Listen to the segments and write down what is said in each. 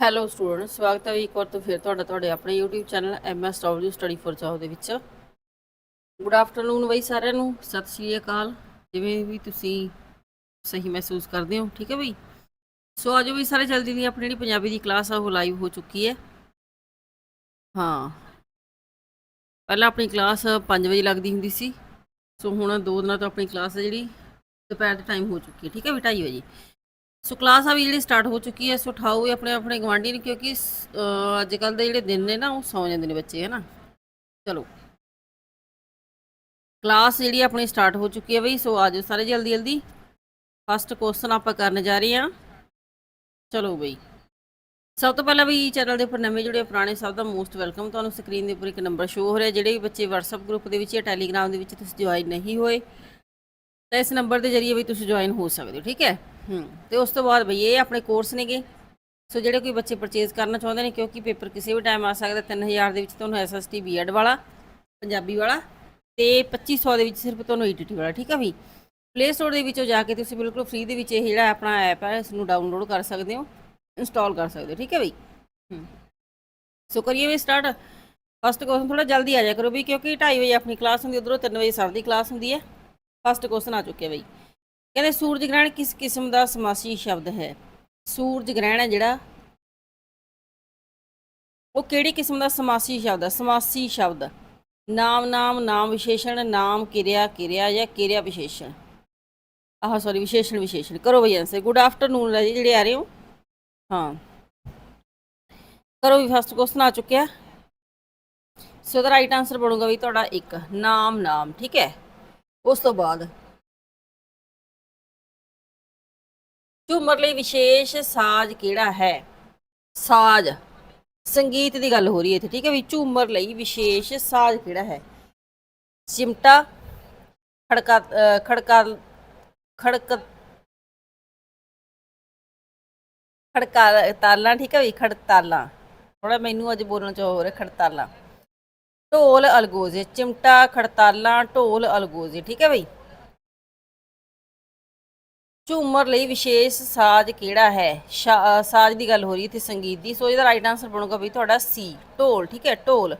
Hello student ਸਵਾਗਤ ਹੈ ਜੀ ਇੱਕ ਵਾਰ ਤੋਂ ਫਿਰ ਤੁਹਾਡਾ, ਤੁਹਾਡੇ ਆਪਣੇ YouTube channel MSW study for job ਦੇ ਵਿੱਚ। ਗੁੱਡ ਆਫਟਰਨੂਨ ਬਈ ਸਾਰਿਆਂ ਨੂੰ, ਸਤਿ ਸ਼੍ਰੀ ਅਕਾਲ। ਜਿਵੇਂ ਵੀ ਤੁਸੀਂ ਸਹੀ ਮਹਿਸੂਸ ਕਰਦੇ ਹੋ, ਠੀਕ ਹੈ ਬਈ? ਸੋ ਆਜੋ ਵੀ ਸਾਰੇ ਜਲਦੀ ਦੀ ਆਪਣੀ ਜਿਹੜੀ ਪੰਜਾਬੀ ਦੀ ਕਲਾਸ ਆ, ਉਹ ਲਾਈਵ ਹੋ ਚੁੱਕੀ ਹੈ। ਹਾਂ। ਪਹਿਲਾਂ ਆਪਣੀ ਕਲਾਸ 5 ਵਜੇ ਲੱਗਦੀ ਹੁੰਦੀ ਸੀ। ਸੋ ਹੁਣ ਦੋ ਦਿਨਾਂ ਤੋਂ ਆਪਣੀ ਕਲਾਸ ਹੈ ਜਿਹੜੀ, ਦੁਪਹਿਰ ਦੇ ਟਾਈਮ ਹੋ ਚੁੱਕੀ ਹੈ, ਠੀਕ ਹੈ ਵੀ 2:30 ਵਜੇ। ਸੋ ਕਲਾਸ ਆ ਵੀ ਜਿਹੜੀ ਸਟਾਰਟ ਹੋ ਚੁੱਕੀ ਹੈ, ਸੋ ਉਠਾਓ ਇਹ ਆਪਣੇ ਆਪਣੇ ਗਵਾਂਢੀ ਨੂੰ, ਕਿਉਂਕਿ ਅੱਜ ਕੱਲ ਦੇ ਜਿਹੜੇ ਦਿਨ ਨੇ ਨਾ, ਉਹ ਸੌ ਜਾਂਦੇ ਨੇ ਬੱਚੇ ਹੈ ਨਾ ਚਲੋ। ਕਲਾਸ ਜਿਹੜੀ ਆਪਣੀ ਸਟਾਰਟ ਹੋ ਚੁੱਕੀ ਹੈ ਬਈ, ਸੋ ਆਜੋ ਸਾਰੇ ਜਲਦੀ ਜਲਦੀ। ਫਸਟ ਕੁਐਸਚਨ ਆਪਾਂ ਕਰਨ ਜਾ ਰਹੇ ਹਾਂ। ਚਲੋ ਬਈ। ਸਭ ਤੋਂ ਪਹਿਲਾਂ ਵੀ ਚੈਨਲ ਦੇ ਉੱਪਰ ਨਵੇਂ ਜੁੜੇ ਪੁਰਾਣੇ, ਸਭ ਦਾ ਮੋਸਟ ਵੈਲਕਮ ਤੁਹਾਨੂੰ ਸਕਰੀਨ ਦੇ ਉੱਪਰ ਇੱਕ ਨੰਬਰ ਸ਼ੋ ਹੋ ਰਿਹਾ, ਜਿਹੜੇ ਵੀ ਬੱਚੇ WhatsApp ਗਰੁੱਪ ਦੇ ਵਿੱਚ ਜਾਂ Telegram ਦੇ ਵਿੱਚ ਤੁਸੀਂ ਜੁਆਇਨ ਨਹੀਂ ਹੋਏ। ਤਾਂ ਇਸ ਨੰਬਰ ਦੇ ਜਰੀਏ ਵੀ ਤੁਸੀਂ ਜੁਆਇਨ ਹੋ ਸਕਦੇ ਹੋ, ਠੀਕ ਹੈ? ਹੂੰ, ਤੇ ਉਸ ਤੋਂ ਬਾਅਦ ਬਈ ਇਹ ਆਪਣੇ ਕੋਰਸ ਨੇਗੇ। ਸੋ ਜਿਹੜੇ ਕੋਈ ਬੱਚੇ ਪਰਚੇਜ਼ ਕਰਨਾ ਚਾਹੁੰਦੇ ਨੇ, ਕਿਉਂਕਿ ਪੇਪਰ ਕਿਸੇ ਵੀ ਟਾਈਮ ਆ ਸਕਦਾ 3000 ਦੇ ਵਿੱਚ ਤੁਹਾਨੂੰ ਐਸਐਸਟੀ ਬੀਐਡ ਵਾਲਾ, ਪੰਜਾਬੀ ਵਾਲਾ, ਤੇ 2500 ਦੇ ਵਿੱਚ ਸਿਰਫ ਤੁਹਾਨੂੰ ਈਟੀਟੀ ਵਾਲਾ, ਠੀਕ ਹੈ ਵੀ ਪਲੇ ਸਟੋਰ ਦੇ ਵਿੱਚੋਂ ਜਾ ਕੇ ਤੁਸੀਂ ਬਿਲਕੁਲ ਫ੍ਰੀ ਦੇ ਵਿੱਚ ਇਹ ਜਿਹੜਾ ਆਪਣਾ ਐਪ ਹੈ ਇਸ ਨੂੰ ਡਾਊਨਲੋਡ ਕਰ ਸਕਦੇ ਹੋ ਇੰਸਟਾਲ ਕਰ ਸਕਦੇ ਹੋ, ਠੀਕ ਹੈ ਬਈ? ਸੋ ਕਰੀਏ ਵੀ ਸਟਾਰਟ ਫਸਟ ਕੁਐਸਚਨ ਥੋੜਾ ਜਲਦੀ ਆ ਜਾਇਆ ਕਰੋ ਵੀ ਕਿਉਂਕਿ 2:30 ਵਜੇ ਆਪਣੀ ਕਲਾਸ ਹੁੰਦੀ, ਉਧਰੋਂ 3 ਵਜੇ ਸਰ ਦੀ ਕਲਾਸ ਹੁੰਦੀ ਹੈ। ਫਸਟ ਕੁਐਸਚਨ ਆ ਚੁੱਕਿਆ ਬਈ। ਕਹਿੰਦੇ ਸੂਰਜ ਗ੍ਰਹਿਣ ਕਿਸ ਕਿਸਮ ਦਾ ਸਮਾਸੀ ਸ਼ਬਦ ਹੈ? ਸੂਰਜ ਗ੍ਰਹਿਣ ਹੈ ਜਿਹੜਾ ਉਹ ਕਿਹੜੀ ਕਿਸਮ ਦਾ ਸਮਾਸੀ ਸ਼ਬਦ ਹੈ? ਸਮਾਸੀ ਸ਼ਬਦ। ਨਾਮ ਨਾਮ ਨਾਮ ਵਿਸ਼ੇਸ਼ਣ, ਨਾਮ ਕਿਰਿਆ ਕਿਰਿਆ ਜਾਂ ਕਿਰਿਆ ਵਿਸ਼ੇਸ਼ਣ। ਆਹ ਸੌਰੀ ਵਿਸ਼ੇਸ਼ਣ ਵਿਸ਼ੇਸ਼ਣ। ਕਰੋ ਬਈ ਆਨਸਰ ਗੁੱਡ ਆਫਟਰਨੂਨ ਰਾਜੀ, ਜਿਹੜੇ ਆ ਰਹੇ ਹੋ? ਹਾਂ। ਕਰੋ ਵੀ ਫਸਟ ਕੁਐਸਚਨ ਆ ਚੁੱਕਿਆ। ਸੋ ਦਾ ਰਾਈਟ ਆਨਸਰ ਬਣੂਗਾ ਵੀ ਤੁਹਾਡਾ ਇੱਕ। ਨਾਮ ਨਾਮ, ਠੀਕ ਹੈ? ਉਸ ਤੋਂ ਬਾਅਦ। ਝੂਮਰ ਲਈ ਵਿਸ਼ੇਸ਼ ਸਾਜ਼ ਕਿਹੜਾ ਹੈ? ਸਾਜ਼। ਸੰਗੀਤ ਦੀ ਗੱਲ ਹੋ ਰਹੀ ਹੈ ਇੱਥੇ, ਠੀਕ ਹੈ ਵੀ ਝੂਮਰ ਲਈ ਵਿਸ਼ੇਸ਼ ਸਾਜ਼ ਕਿਹੜਾ ਹੈ? ਚਿਮਟਾ, ਖੜਕਾ, ਅਹ ਖੜਕਾ, ਖੜਕ, ਖੜਕਾ ਤਾਲਾਂ, ਠੀਕ ਹੈ ਵੀ ਖੜਤਾਲਾਂ। ਥੋੜਾ ਮੈਨੂੰ ਅੱਜ ਬੋਲਣ ਚ ਹੋ ਰਿਹਾ ਖੜਤਾਲਾਂ। ਢੋਲ ਅਲਗੋਜ਼ੇ, ਚਿਮਟਾ, ਖੜਤਾਲਾਂ, ਢੋਲ ਅਲਗੋਜ਼ੇ, ਠੀਕ ਹੈ ਬਈ? ਝੂਮਰ ਲਈ ਵਿਸ਼ੇਸ਼ ਸਾਜ਼ ਕਿਹੜਾ ਹੈ? ਸਾਜ਼ ਦੀ ਗੱਲ ਹੋ ਰਹੀ ਇੱਥੇ ਸੰਗੀਤ ਦੀ, ਸੋ ਇਹਦਾ ਰਾਈਟ ਆਨਸਰ ਬਣੂਗਾ ਵੀ ਤੁਹਾਡਾ ਸੀ ਢੋਲ, ਠੀਕ ਹੈ, ਢੋਲ।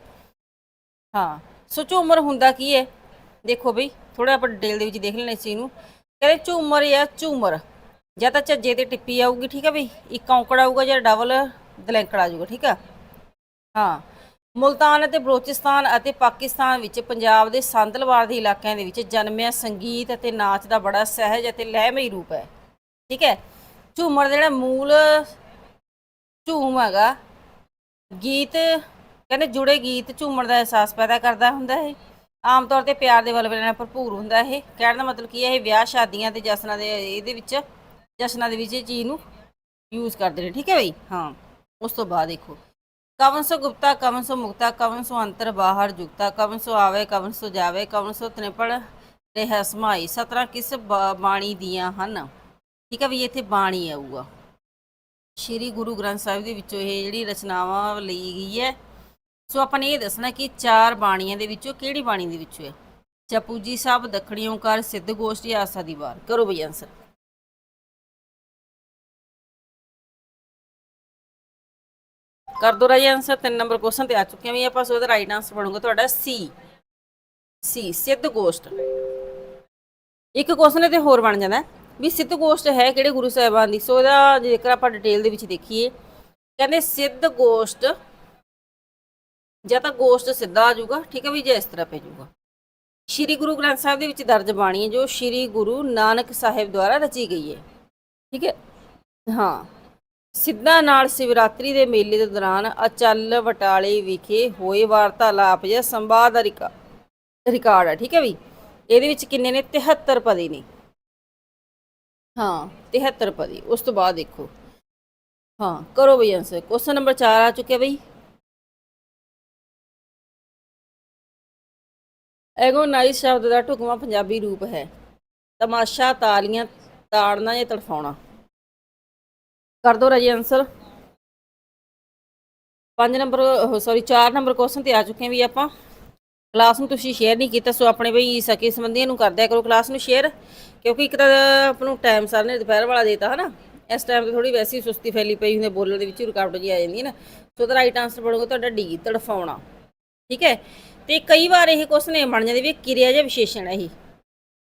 ਹਾਂ, ਸੋ ਝੂਮਰ ਹੁੰਦਾ ਕੀ ਹੈ? ਦੇਖੋ ਬਈ ਥੋੜਾ ਆਪਾਂ ਡਿਟੇਲ ਦੇ ਵਿੱਚ ਦੇਖ ਲੈਣਾ ਇਸ ਚੀਜ਼ ਨੂੰ। ਕਹਿੰਦੇ ਝੂਮਰ ਜਾਂ ਝੂਮਰ, ਜਾਂ ਤਾਂ ਝੱਜੇ ਤੇ ਟਿੱਪੀ ਆਊਗੀ, ਠੀਕ ਹੈ ਬਈ? ਇੱਕ ਔਂਕੜ ਆਊਗਾ ਜਾਂ ਡਬਲ ਦਲੈਂਕੜ ਆ ਜਾਊਗਾ, ਠੀਕ ਆ ਹਾਂ ਮੁਲਤਾਨ ਅਤੇ ਬਲੋਚਿਸਤਾਨ ਅਤੇ ਪਾਕਿਸਤਾਨ ਵਿੱਚ ਪੰਜਾਬ ਦੇ ਸੰਦਲਵਾਰ ਦੇ ਇਲਾਕਿਆਂ ਦੇ ਵਿੱਚ ਜਨਮਿਆ ਸੰਗੀਤ ਅਤੇ ਨਾਚ ਦਾ ਬੜਾ ਸਹਿਜ ਅਤੇ ਲਹਿਮਈ ਰੂਪ ਹੈ। ਠੀਕ ਹੈ? ਝੂਮਰ ਦਾ ਜਿਹੜਾ ਮੂਲ ਝੂਮ ਹੈਗਾ, ਗੀਤ, ਕਹਿੰਦੇ ਜੁੜੇ ਗੀਤ ਝੂਮਣ ਦਾ ਅਹਿਸਾਸ ਪੈਦਾ ਕਰਦਾ ਹੁੰਦਾ ਹੈ ਆਮ ਤੌਰ ਤੇ ਪਿਆਰ ਦੇ ਵਲਵਲੇ ਨਾਲ ਭਰਪੂਰ ਹੁੰਦਾ ਇਹ। ਕਹਿਣ ਦਾ ਮਤਲਬ ਕੀ ਹੈ, ਇਹ ਵਿਆਹ ਸ਼ਾਦੀਆਂ ਤੇ ਜਸ਼ਨਾਂ ਦੇ, ਇਹਦੇ ਵਿੱਚ ਜਸ਼ਨਾਂ ਦੇ ਵਿੱਚ ਇਹ ਚੀਜ਼ ਨੂੰ ਯੂਜ਼ ਕਰਦੇ ਨੇ। ਠੀਕ ਹੈ ਬਈ? ਹਾਂ, ਉਸ ਤੋਂ ਬਾਅਦ ਦੇਖੋ। ਕਵਨ ਸੋ ਗੁਪਤਾ, ਕਵਨ ਸੋ ਮੁਕਤਾ, ਕਵਨ ਸੋ ਅੰਤਰ ਬਾਹਰ ਜੁਗਤਾ, ਕਵਨ ਸੋ ਆਵੇ, ਕਵਨ ਸੋ ਜਾਵੇ, ਕਵਨ ਸੋ ਤ੍ਰਿਪੜ ਰਹਿ ਸਮਾਈ। ਸਤਰਾਂ ਕਿਸ ਬਾਣੀ ਦੀਆਂ ਹਨ? ਠੀਕ ਹੈ ਵੀ ਇੱਥੇ ਬਾਣੀ ਆਊਗਾ। ਸ਼੍ਰੀ ਗੁਰੂ ਗ੍ਰੰਥ ਸਾਹਿਬ ਦੇ ਵਿੱਚੋਂ ਇਹ ਜਿਹੜੀ ਰਚਨਾਵਾਂ ਲਈ ਗਈ ਹੈ। ਸੋ ਆਪਾਂ ਨੇ ਇਹ ਦੱਸਣਾ ਕਿ ਚਾਰ ਬਾਣੀਆਂ ਦੇ ਵਿੱਚੋਂ ਕਿਹੜੀ ਬਾਣੀ ਦੇ ਵਿੱਚੋਂ ਹੈ? ਜਪੂਜੀ ਸਾਹਿਬ, ਦੱਖਣੀ ਓੰਕਾਰ, ਸਿੱਧ ਗੋਸ਼ਟੀ, ਆਸਾ ਦੀ ਵਾਰ। ਕਰੋ ਬਈ ਆਨਸਰ ਕਰ ਦੋ ਰਾਈ ਆਨਸਰ ਤਿੰਨ ਨੰਬਰ ਕੁਐਸਚਨ ਤੇ ਆ ਚੁੱਕੇ ਹਾਂ ਵੀ ਆਪਾਂ, ਸੋ ਇਹਦਾ ਰਾਈਟ ਆਨਸਰ ਬਣੂਗਾ ਤੁਹਾਡਾ ਸੀ ਸੀ ਸਿੱਧ ਗੋਸ਼ਟ। ਇੱਕ ਕੁਐਸਚਨ ਤੇ ਹੋਰ ਬਣ ਜਾਂਦਾ ਵੀ ਸਿੱਧ ਗੋਸ਼ਟ ਹੈ ਕਿਹੜੇ ਗੁਰੂ ਸਾਹਿਬਾਨ ਦੀ? ਸੋ ਇਹਦਾ ਜੇਕਰ ਆਪਾਂ ਡਿਟੇਲ ਦੇ ਵਿੱਚ ਦੇਖੀਏ, ਕਹਿੰਦੇ ਸਿੱਧ ਗੋਸ਼ਟ, ਜਾਂ ਤਾਂ ਗੋਸ਼ਟ ਸਿੱਧਾ ਆ ਜਾਊਗਾ, ਠੀਕ ਹੈ ਵੀ ਜੇ ਇਸ ਤਰ੍ਹਾਂ ਪੈ ਜਾਊਗਾ। ਸ਼੍ਰੀ ਗੁਰੂ ਗ੍ਰੰਥ ਸਾਹਿਬ ਦੇ ਵਿੱਚ ਦਰਜ ਬਾਣੀ ਹੈ ਜੋ ਸ਼੍ਰੀ ਗੁਰੂ ਨਾਨਕ ਸਾਹਿਬ ਦੁਆਰਾ ਰਚੀ ਗਈ ਹੈ। ਠੀਕ ਹੈ? ਹਾਂ। ਸਿੱਧਾ ਨਾਲ ਸਿਵਰਾਤਰੀ ਦੇ ਮੇਲੇ ਦੇ ਦੌਰਾਨ ਅਚਲ ਵਟਾਲੇ ਵਿਖੇ ਹੋਏ ਵਾਰਤਾਲਾਪ ਜਾਂ ਸੰਵਾਦ ਦਾ ਰਿਕਾ- ਰਿਕਾਰਡ ਹੈ ਠੀਕ ਹੈ ਵੀ? ਇਹਦੇ ਵਿੱਚ ਕਿੰਨੇ ਨੇ? 73 ਪਦੇ ਨੇ। ਹਾਂ 73 ਪਦੇ। ਉਸ ਤੋਂ ਬਾਅਦ ਦੇਖੋ। ਹਾਂ, ਕਰੋ ਬਈ ਆਨਸਰ ਕੁਐਸਚਨ ਨੰਬਰ 4 ਆ ਚੁੱਕਿਆ ਬਈ। ਐਗੋਨਾਈਜ਼ ਸ਼ਬਦ ਦਾ ਢੁਕਵਾਂ ਪੰਜਾਬੀ ਰੂਪ ਹੈ। ਤਮਾਸ਼ਾ ਤਾਲੀਆਂ ਤਾੜਨਾ ਜਾਂ ਤੜਫਾਉਣਾ। ਕਰ ਦੋ ਰਾਜੀ answer 5 number sorry 4 number question ਤੇ ਆ ਚੁੱਕੇ ਹਾਂ ਵੀ ਆਪਾਂ। ਕਲਾਸ ਨੂੰ ਤੁਸੀਂ ਸ਼ੇਅਰ ਨਹੀਂ ਕੀਤਾ ਸੋ ਆਪਣੇ ਬਈ ਸਕੇ ਸੰਬੰਧੀਆਂ ਨੂੰ ਕਰਦਿਆ ਕਰੋ ਕਲਾਸ ਨੂੰ ਸ਼ੇਅਰ ਕਿਉਂਕਿ ਇੱਕ ਤਾਂ ਆਪ ਨੂੰ ਟਾਈਮ ਸਰ ਨੇ ਦੁਪਹਿਰ ਵਾਲਾ ਦੇਤਾ ਹਨਾ। ਇਸ ਟਾਈਮ ਤੇ ਥੋੜੀ ਵੈਸੀ ਸੁਸਤੀ ਫੈਲੀ ਪਈ ਹੁੰਦੀ ਹੈ, ਬੋਲਣ ਦੇ ਵਿੱਚ ਰੁਕਾਵਟ ਜੀ ਆ ਜਾਂਦੀ ਹੈ ਨਾ। ਸੋ ਤਾਂ ਰਾਈਟ ਆਨਸਰ ਬਣੂਗਾ ਤੁਹਾਡਾ ਡੀ ਤੜਫਾਉਣਾ। ਠੀਕ ਹੈ? ਤੇ ਕਈ ਵਾਰ ਇਹ ਕੁਐਸਚਨ ਇਹ ਬਣ ਜਾਂਦੇ ਵੀ ਕਿਰਿਆ ਜਾਂ ਵਿਸ਼ੇਸ਼ਣ ਹੈ ਇਹ।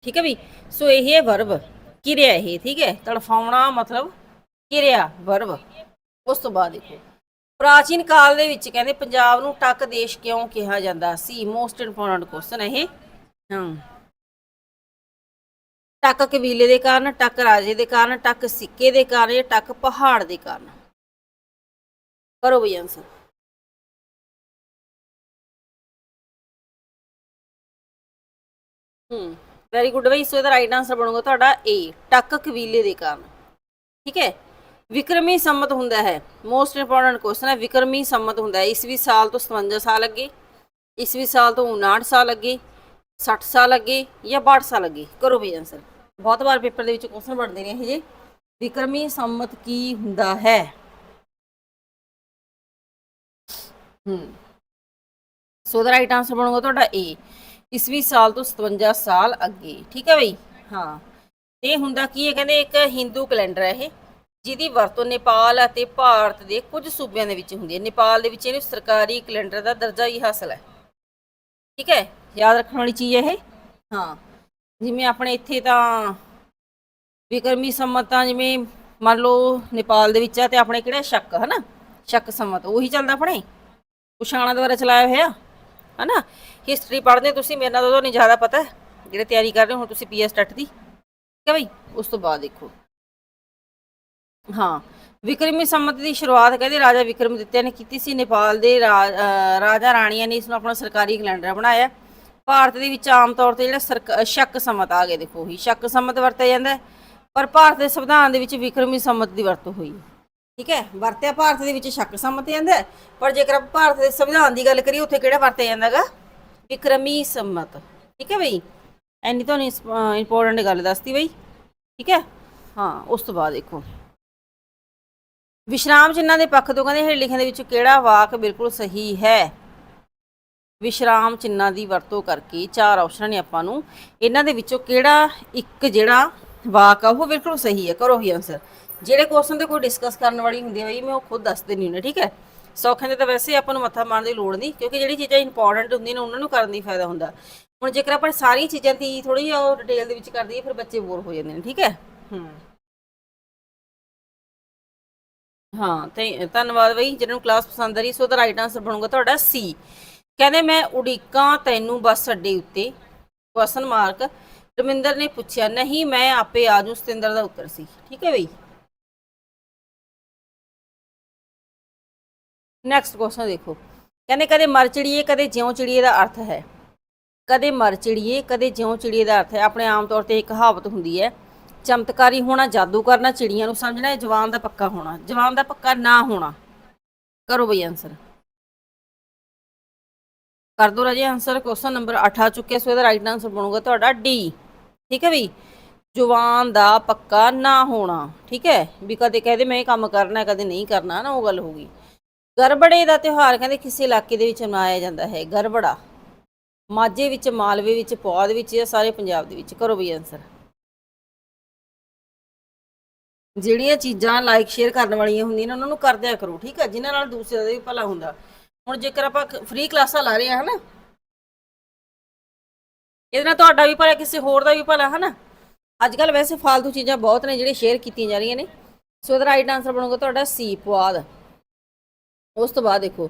ਠੀਕ ਹੈ ਵੀ? ਸੋ ਇਹ ਹੈ ਵਰਬ ਕਿਰਿਆ ਇਹ ਠੀਕ ਹੈ? ਤੜਫਾਉਣਾ ਮਤਲਬ ਕਿਰਿਆ ਵਰਬ ਉਸ ਤੋਂ ਬਾਅਦ ਦੇਖੋ, ਪ੍ਰਾਚੀਨ ਕਾਲ ਦੇ ਵਿੱਚ ਕਹਿੰਦੇ ਪੰਜਾਬ ਨੂੰ ਟੱਕ ਦੇਸ਼ ਕਿਉਂ ਕਿਹਾ ਜਾਂਦਾ ਸੀ? ਮੋਸਟ ਇੰਪੋਰਟੈਂਟ ਕੁਐਸਚਨ ਇਹ। ਹਾਂ। ਟੱਕ ਕਬੀਲੇ ਦੇ ਕਾਰਨ, ਟੱਕ ਰਾਜੇ ਦੇ ਕਾਰਨ, ਟੱਕ ਸਿੱਕੇ ਦੇ ਕਾਰਨ ਜਾਂ ਟੱਕ ਪਹਾੜ ਦੇ ਕਾਰਨ? ਕਰੋ ਬਈ ਆਨਸਰ ਹੂੰ ਵੈਰੀ ਗੁੱਡ ਬਈ ਸੋ ਇਹਦਾ ਰਾਈਟ ਆਨਸਰ ਬਣੂਗਾ ਤੁਹਾਡਾ ਏ ਟੱਕ ਕਬੀਲੇ ਦੇ ਕਾਰਨ। ਠੀਕ ਹੈ? ਵਿਕਰਮੀ ਸੰਮਤ ਹੁੰਦਾ ਹੈ। ਮੋਸਟ ਇੰਪੋਰਟੈਂਟ ਕੁਐਸਚਨ ਹੈ, ਵਿਕਰਮੀ ਸੰਮਤ ਹੁੰਦਾ ਹੈ। ਈਸਵੀ ਸਾਲ ਤੋਂ 57 ਸਾਲ ਅੱਗੇ, ਈਸਵੀ ਸਾਲ ਤੋਂ 59 ਸਾਲ ਅੱਗੇ 60 ਸਾਲ ਅੱਗੇ ਜਾਂ 62 ਸਾਲ ਅੱਗੇ? ਕਰੋ ਬਈ ਆਨਸਰ ਬਹੁਤ ਵਾਰ ਪੇਪਰ ਦੇ ਵਿੱਚ ਕੁਐਸਚਨ ਬਣਦੇ ਨੇ ਇਹ ਜੇ। ਵਿਕਰਮੀ ਸੰਮਤ ਕੀ ਹੁੰਦਾ ਹੈ? ਹੂੰ। ਸੋ ਦਾ ਰਾਈਟ ਆਨਸਰ ਬਣੂਗਾ ਤੁਹਾਡਾ ਏ ਈਸਵੀ ਸਾਲ ਤੋਂ 57 ਸਾਲ ਅੱਗੇ। ਠੀਕ ਹੈ ਬਈ? ਹਾਂ। ਇਹ ਹੁੰਦਾ ਕੀ ਹੈ? ਕਹਿੰਦੇ ਇੱਕ ਹਿੰਦੂ ਕੈਲੰਡਰ ਹੈ ਇਹ। ਜਿਹਦੀ ਵਰਤੋਂ ਨੇਪਾਲ ਅਤੇ ਭਾਰਤ ਦੇ ਕੁਝ ਸੂਬਿਆਂ ਦੇ ਵਿੱਚ ਹੁੰਦੀ ਹੈ। ਨੇਪਾਲ ਦੇ ਵਿੱਚ ਇਹਨੂੰ ਸਰਕਾਰੀ ਕੈਲੰਡਰ ਦਾ ਦਰਜਾ ਹੀ ਹਾਸਲ ਹੈ। ਠੀਕ ਹੈ? ਯਾਦ ਰੱਖਣ ਵਾਲੀ ਚੀਜ਼ ਹੈ ਇਹ? ਹਾਂ। ਜਿਵੇਂ ਆਪਣੇ ਇੱਥੇ ਤਾਂ ਵਿਕਰਮੀ ਸੰਮਤ ਤਾਂ ਜਿਵੇਂ ਮੰਨ ਲਓ ਨੇਪਾਲ ਦੇ ਵਿੱਚ ਆ ਤੇ ਆਪਣੇ ਕਿਹੜਾ ਸ਼ੱਕ, ਹਨਾ? ਸ਼ੱਕ ਸੰਮਤ, ਉਹੀ ਚੱਲਦਾ ਆਪਣੇ? ਕੁਸ਼ਾਣਾ ਦੁਆਰਾ ਚਲਾਇਆ ਹੋਇਆ, ਹਨਾ? ਹਿਸਟਰੀ ਪੜ੍ਹਦੇ ਤੁਸੀਂ, ਮੇਰੇ ਨਾਲ ਤਾਂ ਤੁਹਾਨੂੰ ਜ਼ਿਆਦਾ ਪਤਾ ਜਿਹੜੇ ਤਿਆਰੀ ਕਰ ਰਹੇ ਹੋ, ਹੁਣ ਤੁਸੀਂ ਪੀਐਸ ਟੱਟ ਦੀ। ਠੀਕ ਹੈ ਬਈ? ਉਸ ਤੋਂ ਬਾਅਦ ਦੇਖੋ। ਹਾਂ ਵਿਕਰਮੀ ਸੰਮਤ ਦੀ ਸ਼ੁਰੂਆਤ ਕਹਿੰਦੇ ਰਾਜਾ ਵਿਕਰਮਦਿੱਤਿਆ ਨੇ ਕੀਤੀ ਸੀ ਨੇਪਾਲ ਦੇ ਰਾ- ਅਹ ਰਾਜਾ ਰਾਣੀਆਂ ਨੇ ਇਸ ਨੂੰ ਆਪਣਾ ਸਰਕਾਰੀ ਕੈਲੰਡਰ ਬਣਾਇਆ। ਭਾਰਤ ਦੇ ਵਿੱਚ ਆਮ ਤੌਰ ਤੇ ਜਿਹੜਾ ਸਰਕ- ਸ਼ੱਕ ਸੰਮਤ ਆ ਗਏ ਦੇਖੋ ਹੀ ਸ਼ੱਕ ਸੰਮਤ ਵਰਤਿਆ ਜਾਂਦਾ ਹੈ, ਪਰ ਭਾਰਤ ਦੇ ਸੰਵਿਧਾਨ ਦੇ ਵਿੱਚ ਵਿਕਰਮੀ ਸੰਮਤ ਦੀ ਵਰਤੋਂ ਹੋਈ ਹੈ। ਠੀਕ ਹੈ ਵਰਤਿਆ ਭਾਰਤ ਦੇ ਵਿੱਚ ਸ਼ੱਕ ਸੰਮਤ ਜਾਂਦਾ ਹੈ, ਪਰ ਜੇਕਰ ਆਪਾਂ ਭਾਰਤ ਦੇ ਸੰਵਿਧਾਨ ਦੀ ਗੱਲ ਕਰੀਏ ਉੱਥੇ ਕਿਹੜਾ ਵਰਤਿਆ ਜਾਂਦਾਗਾ ਵਿਕਰਮੀ ਸੰਮਤ। ਠੀਕ ਹੈ ਬਈ? ਐਨੀ ਤੁਹਾਨੂੰ ਇੰਪੋਰਟੈਂਟ ਗੱਲ ਦੱਸਤੀ ਬਈ। ਠੀਕ ਹੈ? ਹਾਂ ਉਸ ਤੋਂ ਬਾਅਦ ਦੇਖੋ। ਵਿਸ਼ਰਾਮ ਚਿੰਨਾਂ ਦੇ ਪੱਖ ਤੋਂ ਕਹਿੰਦੇ ਹੇਠ ਲਿਖਣ ਦੇ ਵਿੱਚ ਕਿਹੜਾ ਵਾਕ ਬਿਲਕੁਲ ਸਹੀ ਹੈ? ਵਿਸ਼ਰਾਮ ਚਿੰਨ੍ਹਾਂ ਦੀ ਵਰਤੋਂ ਕਰਕੇ ਚਾਰ ਆਪਸ਼ਨ ਨੇ ਆਪਾਂ ਨੂੰ। ਇਹਨਾਂ ਦੇ ਵਿੱਚੋਂ ਕਿਹੜਾ ਇੱਕ ਜਿਹੜਾ ਵਾਕ ਆ, ਉਹ ਬਿਲਕੁਲ ਸਹੀ ਹੈ। ਕਰੋ ਹੀ ਆਨਸਰ ਜਿਹੜੇ ਕੁਐਸਚਨ ਤੇ ਕੋਈ ਡਿਸਕਸ ਕਰਨ ਵਾਲੀ ਹੁੰਦੀ ਹੈ ਮੈਂ ਉਹ ਖੁਦ ਦੱਸ ਦਿੰਦੀ ਹੁੰਦੀ, ਠੀਕ ਹੈ? ਸੌਖਿਆਂ ਦੇ ਤਾਂ ਵੈਸੇ ਆਪਾਂ ਨੂੰ ਮੱਥਾ ਮਾਰਨ ਦੀ ਲੋੜ ਨਹੀਂ, ਕਿਉਂਕਿ ਜਿਹੜੀ ਚੀਜ਼ਾਂ ਇੰਪੋਰਟੈਂਟ ਹੁੰਦੀਆਂ ਨੇ, ਉਹਨਾਂ ਨੂੰ ਕਰਨ ਦੀ ਫਾਇਦਾ ਹੁੰਦਾ। ਹੁਣ ਜੇਕਰ ਆਪਾਂ ਸਾਰੀਆਂ ਚੀਜ਼ਾਂ ਦੀ ਥੋੜੀ ਜਿਹੀ ਉਹ ਡਿਟੇਲ ਦੇ ਵਿੱਚ ਕਰ ਦਈਏ, ਫਿਰ ਬੱਚੇ ਬੋਰ ਹੋ ਜਾਂਦੇ ਨੇ, ਠੀਕ ਹੈ? ਹੂੰ। ਹਾਂ, ਤੇ ਧੰਨਵਾਦ ਬਈ, ਜਿਹਨਾਂ ਨੂੰ ਕਲਾਸ ਪਸੰਦ ਆ ਰਹੀ, ਸੋ ਦਾ ਰਾਈਟ ਆਨਸਰ ਬਣੂਗਾ ਤੁਹਾਡਾ ਸੀ ਕਹਿੰਦੇ ਮੈਂ ਉਡੀਕਾਂ ਤੈਨੂੰ ਬੱਸ ਅੱਡੇ ਉੱਤੇ ਕੁਐਸਚਨ ਮਾਰਕ ਰਮਿੰਦਰ ਨੇ ਪੁੱਛਿਆ, ਨਹੀਂ, ਮੈਂ ਆਪੇ ਆ ਜੂ ਸਤਿੰਦਰ ਦਾ ਉੱਤਰ ਸੀ। ਠੀਕ ਹੈ ਬਈ? ਨੈਕਸਟ ਕੁਐਸਚਨ ਦੇਖੋ। ਕਹਿੰਦੇ, ਕਦੇ ਮਰ ਚਿੜੀਏ ਕਦੇ ਜਿਉਂ ਚਿੜੀਏ ਦਾ ਅਰਥ ਹੈ। ਕਦੇ ਮਰ ਚੜੀਏ ਕਦੇ ਜਿਉਂ ਚਿੜੀਏ ਦਾ ਅਰਥ ਹੈ। ਆਪਣੇ ਆਮ ਤੌਰ ਤੇ ਇੱਕ ਕਹਾਵਤ ਹੁੰਦੀ ਹੈ ਚਮਤਕਾਰੀ ਹੋਣਾ, ਜਾਦੂ ਕਰਨਾ, ਚਿੜੀਆਂ ਨੂੰ ਸਮਝਣਾ ਜਵਾਨ ਦਾ ਪੱਕਾ ਹੋਣਾ। ਜਵਾਨ ਦਾ ਪੱਕਾ ਨਾ ਹੋਣਾ। ਕਰੋ ਬਈ ਆਨਸਰ ਕਰ ਦੋ ਰਾਜੇ ਆਨਸਰ ਕੁਐਸਚਨ ਨੰਬਰ 8 ਆ ਚੁੱਕਿਆ, ਸੋ ਇਹਦਾ ਰਾਈਟ ਆਨਸਰ ਬਣੂਗਾ ਤੁਹਾਡਾ ਡੀ ਠੀਕ ਹੈ ਬਈ? ਜਵਾਨ ਦਾ ਪੱਕਾ ਨਾ ਹੋਣਾ। ਠੀਕ ਹੈ? ਵੀ ਕਦੇ ਕਹਦੇ ਮੈਂ ਇਹ ਕੰਮ ਕਰਨਾ, ਕਦੇ ਨਹੀਂ ਕਰਨਾ, ਨਾ ਉਹ ਗੱਲ ਹੋ ਗਈ। ਗਰਬੜੇ ਦਾ ਤਿਉਹਾਰ ਕਹਿੰਦੇ ਕਿਸੇ ਇਲਾਕੇ ਦੇ ਵਿੱਚ ਮਨਾਇਆ ਜਾਂਦਾ ਹੈ। ਗਰਬੜਾ। ਮਾਝੇ ਵਿੱਚ, ਮਾਲਵੇ ਵਿੱਚ, ਪੌਦ ਵਿੱਚ ਜਾਂ ਸਾਰੇ ਪੰਜਾਬ ਦੇ ਵਿੱਚ। ਕਰੋ ਬਈ ਆਨਸਰ ਜਿਹੜੀਆਂ ਚੀਜ਼ਾਂ ਲਾਈਕ ਸ਼ੇਅਰ ਕਰਨ ਵਾਲੀਆਂ ਹੁੰਦੀਆਂ ਨੇ, ਉਹਨਾਂ ਨੂੰ ਕਰ ਕਰੋ, ਠੀਕ ਹੈ ਜਿਨ੍ਹਾਂ ਨਾਲ ਦੂਸਰਿਆਂ ਦਾ ਵੀ ਭਲਾ ਹੁੰਦਾ। ਹੁਣ ਜੇਕਰ ਆਪਾਂ ਫ੍ਰੀ ਕਲਾਸਾਂ ਲਾ ਰਹੇ ਹਾਂ, ਹਨਾ? ਇਹਦੇ ਨਾਲ ਤੁਹਾਡਾ ਵੀ ਭਲਾ, ਕਿਸੇ ਹੋਰ ਦਾ ਵੀ ਭਲਾ, ਹਨਾ? ਅੱਜ ਕੱਲ ਵੈਸੇ ਫालतू ਚੀਜ਼ਾਂ ਬਹੁਤ ਨੇ ਜਿਹੜੇ ਸ਼ੇਅਰ ਕੀਤੀਆਂ ਜਾ ਰਹੀਆਂ ਨੇ। ਸੋ ਇਹਦਾ ਰਾਈਟ ਆਨਸਰ ਬਣੂਗਾ ਤੁਹਾਡਾ ਸੀ ਪੁਆਦ ਉਸ ਤੋਂ ਬਾਅਦ ਦੇਖੋ,